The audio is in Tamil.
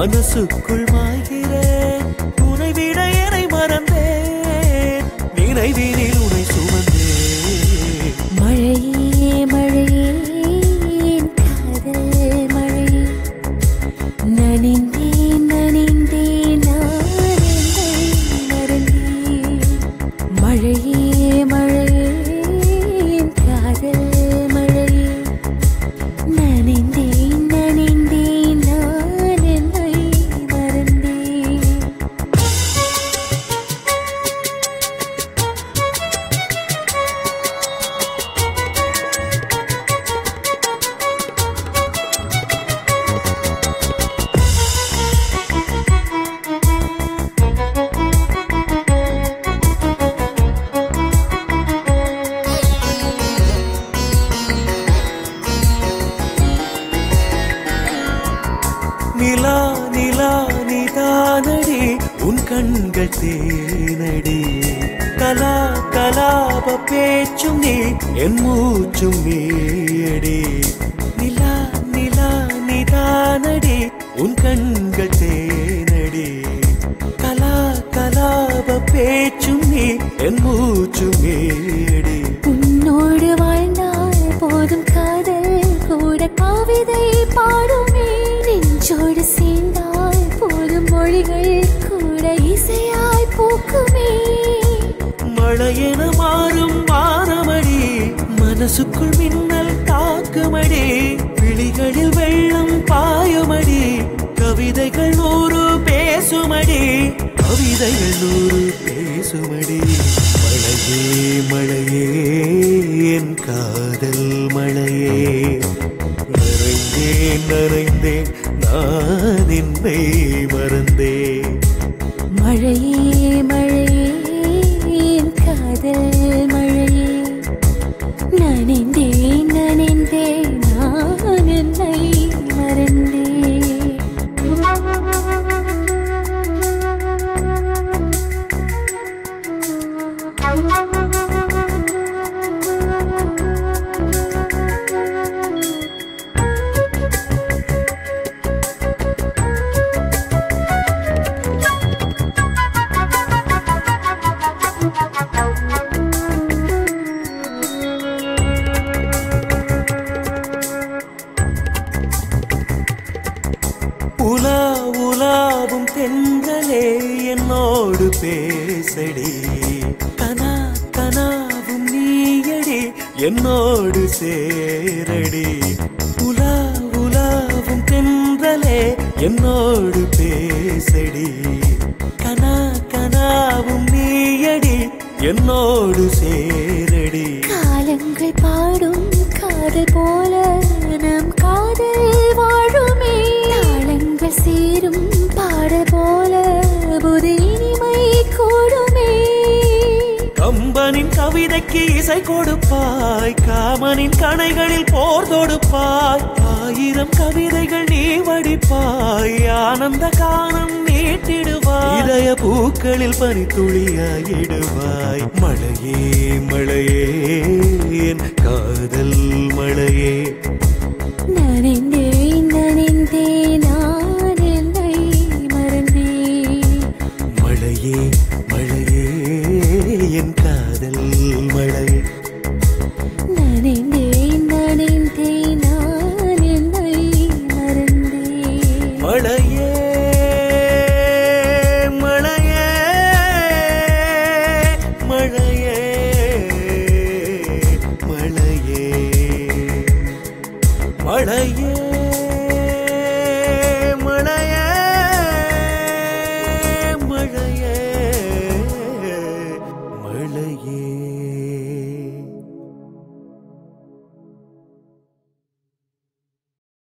மனசுக்குள் உன் கண்கள் தேனடி கலா கலாப பேச்சும் நீ என் மூச்சும் நீயடி நிலா நிலா நிதானடி உன் கண்கள் தேனடி கலா கலாப பேச்சும் நீ என் மூச்சும் நீயடி உன்னோடு வாழ்ந்தால் போதும் காதல் கூட கவிதை பாடுமே நெஞ்சோடு சேர்ந்தால் பூக்குமே மழையென மாறும் வானமடி மனசுக்குள் மின்னல் தாக்குமடி விழிகளில் வெள்ளம் பாயுமடி கவிதைகள் நூறு பேசுமடி கவிதைகள் நூறு பேசுமடி. மழையே மழையே என் காதல் மழையே நனைந்தேன் நனைந்தேன் நான் என்னை மறந்தேன். என்னோடு பேசடி. கனா கனாவும் நீயடி என்னோடு சேரடி. உலா உலாவும் தென்றலே என்னோடு பேசடி. கனா கனாவும் நீயடி என்னோடு சேரடி. இசை கொடுப்பாய். காமனின் கணைகளில் போர் தொடுப்பாய். ஆயிரம் கவிதைகள் நீ வடிப்பாய். ஆனந்த கானம் நீட்டிடுவாய். இதய பூக்களில் பனித்துளியாயிடுவாய் மழையே மழையே என் காதல் மழையே. நனைந்தேன் நனைந்தேன் மறந்தேன். மழையே